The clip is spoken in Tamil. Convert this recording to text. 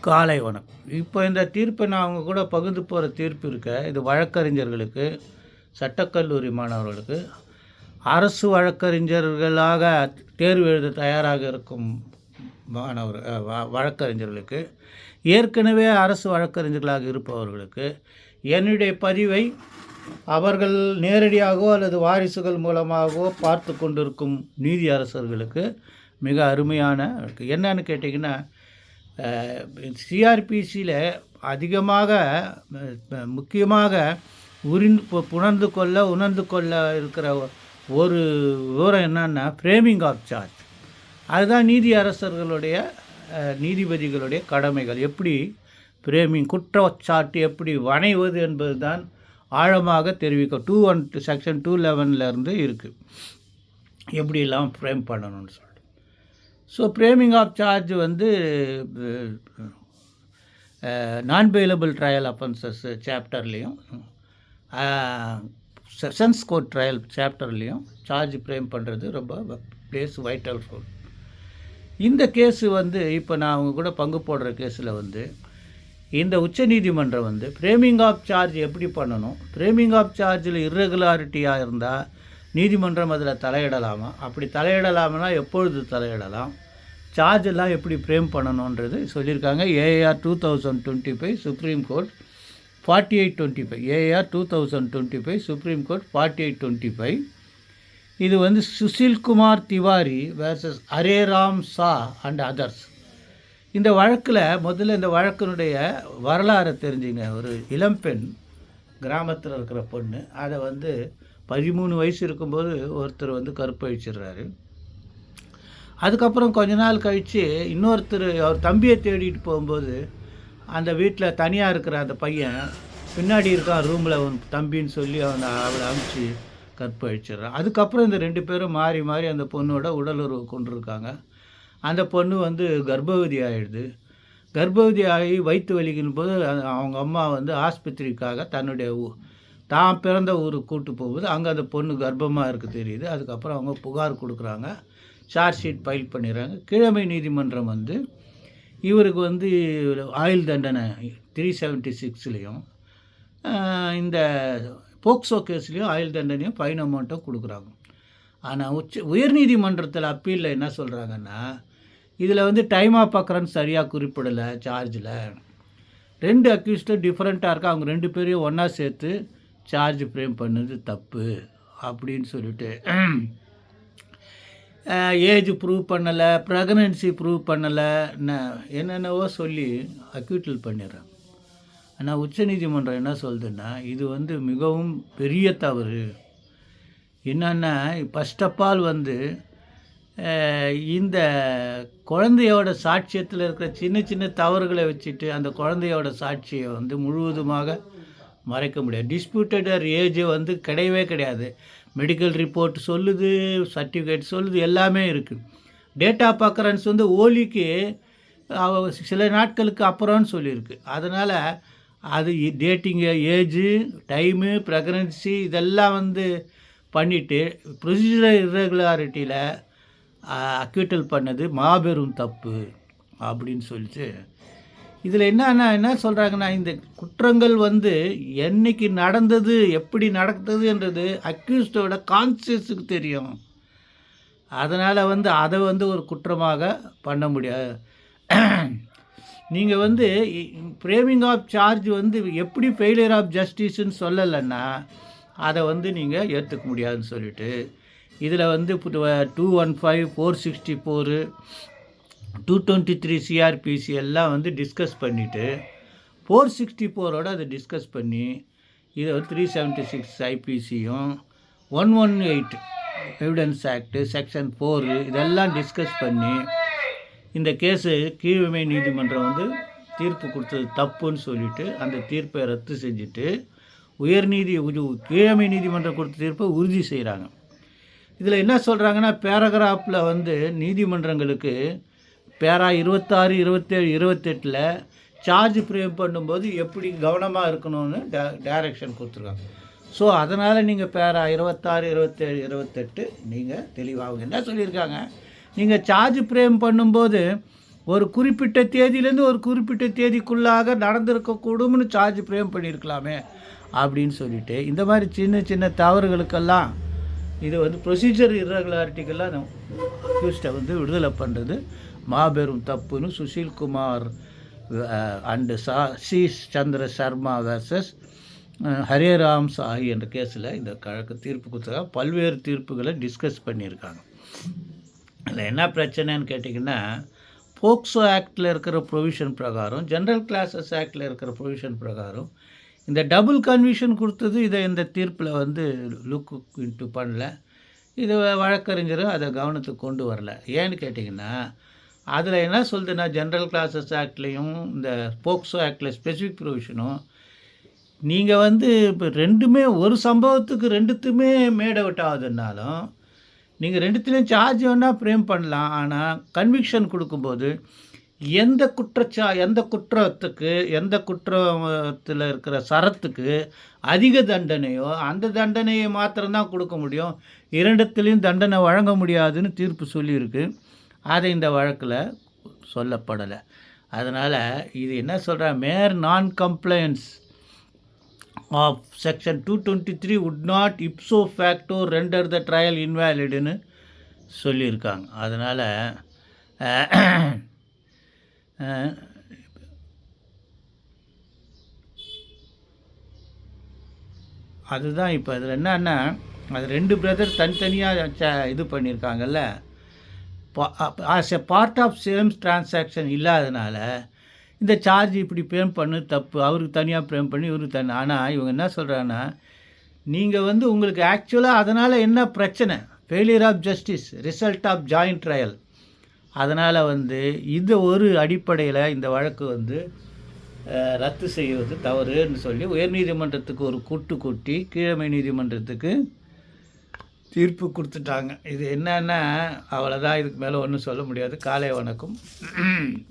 காலை இப்போ இந்த தீர்ப்பை நான் அவங்க கூட பகிர்ந்து போகிற தீர்ப்பு இருக்க இது வழக்கறிஞர்களுக்கு சட்டக்கல்லூரி மாணவர்களுக்கு அரசு வழக்கறிஞர்களாக தேர்வு எழுத தயாராக இருக்கும் மாணவர் வ- வழக்கறிஞர்களுக்கு ஏற்கனவே அரசு வழக்கறிஞர்களாக இருப்பவர்களுக்கு என்னுடைய பதிவை அவர்கள் நேரடியாகவோ அல்லது வாரிசுகள் மூலமாகவோ பார்த்து கொண்டிருக்கும் நீதி அரசர்களுக்கு மிக அருமையான இருக்குது என்னன்னு கேட்டிங்கன்னா சிஆர்பிசியில் அதிகமாக முக்கியமாக உரிந்து புணர்ந்து கொள்ள உணர்ந்து கொள்ள இருக்கிற ஒரு விவரம் என்னன்னா ஃப்ரேமிங் ஆஃப் சார்ஜ் அதுதான் நீதி அரசர்களுடைய நீதிபதிகளுடைய கடமைகள். எப்படி ஃப்ரேமிங் குற்றச்சாட்டு எப்படி வணைவது என்பது தான் ஆழமாக தெரிவிக்க டூ ஒன் செக்ஷன் டூ லெவன்லேருந்து இருக்குது எப்படியெல்லாம் ஃப்ரேம் பண்ணணும்னு சொல்லிட்டு ஸோ ஃப்ரேமிங் ஆஃப் சார்ஜ் வந்து நான் பெயிலபிள் ட்ரையல் அஃபென்சஸ் சாப்டர்லேயும் செஷன்ஸ் கோர்ட் ட்ரையல் சாப்டர்லேயும் சார்ஜ் ஃப்ரேம் பண்ணுறது ரொம்ப பிளேஸ் வைட்டல் ஃபோல் இந்த கேஸு வந்து இப்போ நான் அவங்க கூட பங்கு போடுற கேஸில் வந்து இந்த உச்சநீதிமன்றம் வந்து ஃப்ரேமிங் ஆஃப் சார்ஜ் எப்படி பண்ணணும்? ஃப்ரேமிங் ஆஃப் சார்ஜில் இர்ரெகுலாரிட்டியாக இருந்தால் நீதிமன்றம் அதில் தலையிடலாமா? அப்படி தலையிடலாம்னா எப்பொழுது தலையிடலாம்? சார்ஜ் எல்லாம் எப்படி ஃப்ரேம் பண்ணணுன்றது சொல்லியிருக்காங்க. AR two thousand twenty five supreme court forty eight twenty five AR two thousand twenty five supreme court forty eight twenty five இது வந்து Sushil Kumar Tiwari versus Hareram Sah and others இந்த வழக்கில் முதல்ல இந்த வழக்கினுடைய வரலாறை தெரிஞ்சுங்க. ஒரு இளம்பெண் கிராமத்தில் இருக்கிற பொண்ணு. அதை வந்து பதிமூணு வயசு இருக்கும்போது ஒருத்தர் வந்து கற்பழிச்சிடுறாரு. அதுக்கப்புறம் கொஞ்ச நாள் கழித்து இன்னொருத்தர் அவர் தம்பியை தேடிட்டு போகும்போது அந்த வீட்டில் தனியாக இருக்கிற அந்த பையன் பின்னாடி இருக்கான் ரூமில் அவன் தம்பின்னு சொல்லி அவன் அவளை அமுச்சு கற்பழிச்சிடுறான் அதுக்கப்புறம் இந்த ரெண்டு பேரும் மாறி மாறி அந்த பொண்ணோட உடலுறவு கொண்டிருக்காங்க. அந்த பொண்ணு வந்து கர்ப்பவதி ஆகிடுது கர்ப்பவதி ஆகி வயிற்று வலிக்கும் போது அவங்க அம்மா வந்து ஆஸ்பத்திரிக்காக தன்னுடைய ஊ- தான் பிறந்த ஊருக்கு கூட்டு போகும்போது அங்கே அந்த பொண்ணு கர்ப்பமாக இருக்குது தெரியுது. அதுக்கப்புறம் அவங்க புகார் கொடுக்குறாங்க. சார்ஜ் ஷீட் ஃபைல் பண்ணிடுறாங்க. கிழமை நீதிமன்றம் வந்து இவருக்கு வந்து ஆயுள் தண்டனை த்ரீ செவன்ட்டி சிக்ஸ்லேயும் இந்த போக்சோ கேஸ்லேயும் ஆயுள் தண்டனையும் ஃபைன் அமௌண்ட்டும் கொடுக்குறாங்க. ஆனால் உச்ச உயர்நீதிமன்றத்தில் அப்பீலில் என்ன சொல்கிறாங்கன்னா இதில் வந்து டைம் ஆஃப் அக்கரன்ஸ் சரியாக குறிப்பிடலை சார்ஜில் ரெண்டு அக்யூஸ்டும் டிஃப்ரெண்ட்டாக இருக்கா அவங்க ரெண்டு பேரையும் ஒன்றா சேர்த்து சார்ஜ் ஃப்ரேம் பண்ணது தப்பு அப்படின்னு சொல்லிட்டு ஏஜ் ப்ரூவ் பண்ணலை ப்ரெக்னன்சி ப்ரூவ் பண்ணலை என்னென்னவோ சொல்லி அக்யூட்டல் பண்ணிடுறாங்க. ஆனால் உச்சநீதிமன்றம் என்ன சொல்லுதுன்னா இது வந்து மிகவும் பெரிய தவறு. என்னென்னா ஃபர்ஸ்ட் ஆஃப் ஆல் வந்து இந்த குழந்தையோட சாட்சியத்தில் இருக்கிற சின்ன சின்ன தவறுகளை வச்சுட்டு அந்த குழந்தையோட சாட்சியை வந்து முழுவதுமாக மறைக்க முடியாது. டிஸ்பியூட்டட் ஏஜ் வந்து கிடையவே கிடையாது. மெடிக்கல் ரிப்போர்ட் சொல்லுது சர்டிஃபிகேட் சொல்லுது எல்லாமே இருக்குது டேட்டா பக்கரன்ஸ் அக்கரன்ஸ் வந்து ஓலிக்கு அவ சில நாட்களுக்கு அப்புறம்னு சொல்லியிருக்கு அதனால் அது டேட்டிங்கு ஏஜு டைமு ப்ரெக்னன்சி இதெல்லாம் வந்து பண்ணிவிட்டு ப்ரொசீஜர் irregularityல அக்யூட்டல் பண்ணது மாபெரும் தப்பு அப்படின்னு சொல்லிட்டு இதில் என்னன்னா என்ன சொல்கிறாங்கன்னா இந்த குற்றங்கள் வந்து என்னைக்கு நடந்தது எப்படி நடந்ததுன்றது அக்யூஸ்டோட கான்சியஸுக்கு தெரியும். அதனால் வந்து அதை வந்து ஒரு குற்றமாக பண்ண முடியாது. நீங்கள் வந்து ஃப்ரேமிங் ஆஃப் சார்ஜ் வந்து எப்படி ஃபெயிலியர் ஆஃப் ஜஸ்டிஸ்ன்னு சொல்லலைன்னா அதை வந்து நீங்கள் ஏற்றுக்க முடியாதுன்னு சொல்லிட்டு இதில் வந்து two one five four sixty four two twenty three CrPC எல்லாம் வந்து டிஸ்கஸ் பண்ணிவிட்டு ஃபோர் சிக்ஸ்டி ஃபோரோட அதை டிஸ்கஸ் பண்ணி இதை வந்து three seventy six ஐபிசியும் one one eight evidence act section four இதெல்லாம் டிஸ்கஸ் பண்ணி இந்த கேஸு கீழ்மை நீதிமன்றம் வந்து தீர்ப்பு கொடுத்தது தப்புன்னு சொல்லிவிட்டு அந்த தீர்ப்பை ரத்து செஞ்சுட்டு உயர்நீதி கீழமை நீதிமன்றம் கொடுத்த தீர்ப்பை உறுதி செய்கிறாங்க இதில் என்ன சொல்கிறாங்கன்னா பேராகிராஃபில் வந்து நீதிமன்றங்களுக்கு பேரா இருபத்தாறு இருபத்தேழு இருபத்தெட்டில் சார்ஜ் ஃப்ரேம் பண்ணும்போது எப்படி கவனமாக இருக்கணும்னு டே டைரக்ஷன் கொடுத்துருக்காங்க. ஸோ அதனால் நீங்கள் பேரா இருபத்தாறு இருபத்தேழு இருபத்தெட்டு நீங்கள் தெளிவாகுங்க என்ன சொல்லியிருக்காங்க? நீங்கள் சார்ஜ் ஃப்ரேம் பண்ணும்போது ஒரு குறிப்பிட்ட தேதியிலேருந்து ஒரு குறிப்பிட்ட தேதிக்குள்ளாக நடந்திருக்கக்கூடும்னு சார்ஜ் ஃப்ரேம் பண்ணியிருக்கலாமே அப்படின்னு சொல்லிட்டு இந்த மாதிரி சின்ன சின்ன தவறுகளுக்கெல்லாம் இது வந்து ப்ரொசீஜர் இரகுலாரிட்டிக்கெல்லாம் அக்யூஸ்டை வந்து விடுதலை பண்ணுறது மாபெரும் தப்புன்னு சுஷில்குமார் அண்டு சா சி சந்திர சர்மா வர்சஸ் ஹரேராம் சாஹி என்ற கேஸில் இந்த கழக தீர்ப்பு கொடுத்ததாக பல்வேறு தீர்ப்புகளை டிஸ்கஸ் பண்ணியிருக்காங்க. அதில் என்ன பிரச்சனைன்னு கேட்டிங்கன்னா போக்சோ ஆக்டில் இருக்கிற ப்ரொவிஷன் பிரகாரம் ஜென்ரல் கிளாஸஸ் ஆக்டில் இருக்கிற ப்ரொவிஷன் பிரகாரம் இந்த டபுள் கன்விஷன் கொடுத்தது இதை இந்த தீர்ப்பில் வந்து லுக் இன்ட்டு பண்ணல. இது வழக்கறிஞரும் அதை கவனத்துக்கு கொண்டு வரல. ஏன்னு கேட்டிங்கன்னா அதில் என்ன சொல்லுதுன்னா ஜென்ரல் கிளாஸஸ் ஆக்ட்லேயும் இந்த போக்சோ ஆக்டில் ஸ்பெசிஃபிக் ப்ரொவிஷனும் நீங்கள் வந்து இப்போ ரெண்டுமே ஒரு சம்பவத்துக்கு ரெண்டுத்துமே மேட் அவுட் ஆகுதுன்னாலும் நீங்கள் ரெண்டுத்துலேயும் சார்ஜ் வேணால் ஃப்ரேம் பண்ணலாம். ஆனால் கன்விக்ஷன் கொடுக்கும்போது எந்த குற்றச்சா எந்த குற்றத்துக்கு எந்த குற்றத்தில் இருக்கிற சரத்துக்கு அதிக தண்டனையோ அந்த தண்டனையை மாத்திரம்தான் கொடுக்க முடியும். இரண்டுத்துலேயும் தண்டனை வழங்க முடியாதுன்னு தீர்ப்பு சொல்லியிருக்கு. அதை இந்த வழக்கில் சொல்லப்படலை. அதனால் இது என்ன சொல்கிற mere non compliance of section two twenty three would not ipso facto render the trial இன்வேலிடுன்னு சொல்லியிருக்காங்க. அதனால் அதுதான் இப்போ அதில் என்னன்னா அது ரெண்டு பிரதர் தனித்தனியாக இது பண்ணியிருக்காங்கல்ல as a part of same transaction இல்லாதனால இந்த சார்ஜ் இப்படி பேம் பண்ணு தப்பு. அவருக்கு தனியாக பேம் பண்ணி இவருக்கு தனி. ஆனால் இவங்க என்ன சொல்கிறாங்கன்னா நீங்கள் வந்து உங்களுக்கு ஆக்சுவலாக அதனால் என்ன பிரச்சனை? Failure of justice result of joint trial அதனால் வந்து இந்த ஒரு அடிப்படையில் இந்த வழக்கு வந்து ரத்து செய்வது தவறுன்னு சொல்லி உயர்நீதிமன்றத்துக்கு ஒரு கூட்டு கூட்டி கீழமை நீதிமன்றத்துக்கு தீர்ப்பு கொடுத்துட்டாங்க. இது என்னென்னா அவ்வளோதான் இதுக்கு மேலே ஒன்றும் சொல்ல முடியாது. காலை வணக்கம்.